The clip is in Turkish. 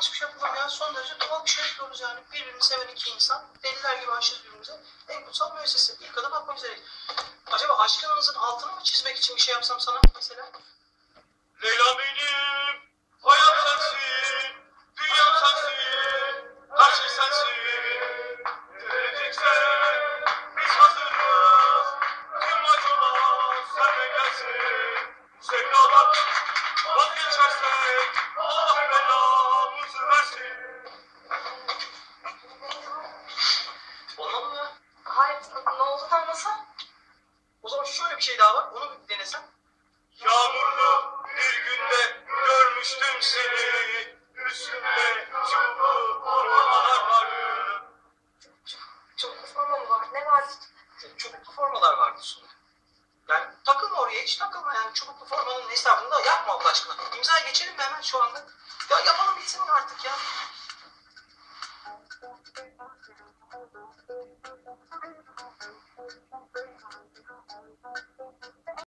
hiçbir şey yapılamayan son derece doğal bir şey yapıyoruz yani. Birbirini seven iki insan. Deliler gibi aşırı birbirimize. En kutsal müessese. İlk adım atmak üzereyiz. Acaba aşkınızın altını mı çizmek için bir şey yapsam sana mesela? Leyla benim, hayat sensin, dünya sensin, her şey sensin. Anlasam? O zaman şöyle bir şey daha var. Onu bir denesem. Yağmurlu bir günde görmüştüm seni, üstünde çubuğu ormanlar vardı. Çok kısmama mı var? Ne var? Çubuklu formalar vardı sonra. Yani takılma oraya hiç takılma yani çubuklu formanın hesabını da yapma Allah aşkına. İmzaya geçelim mi hemen şu anda? Ya yapalım bitsin artık ya.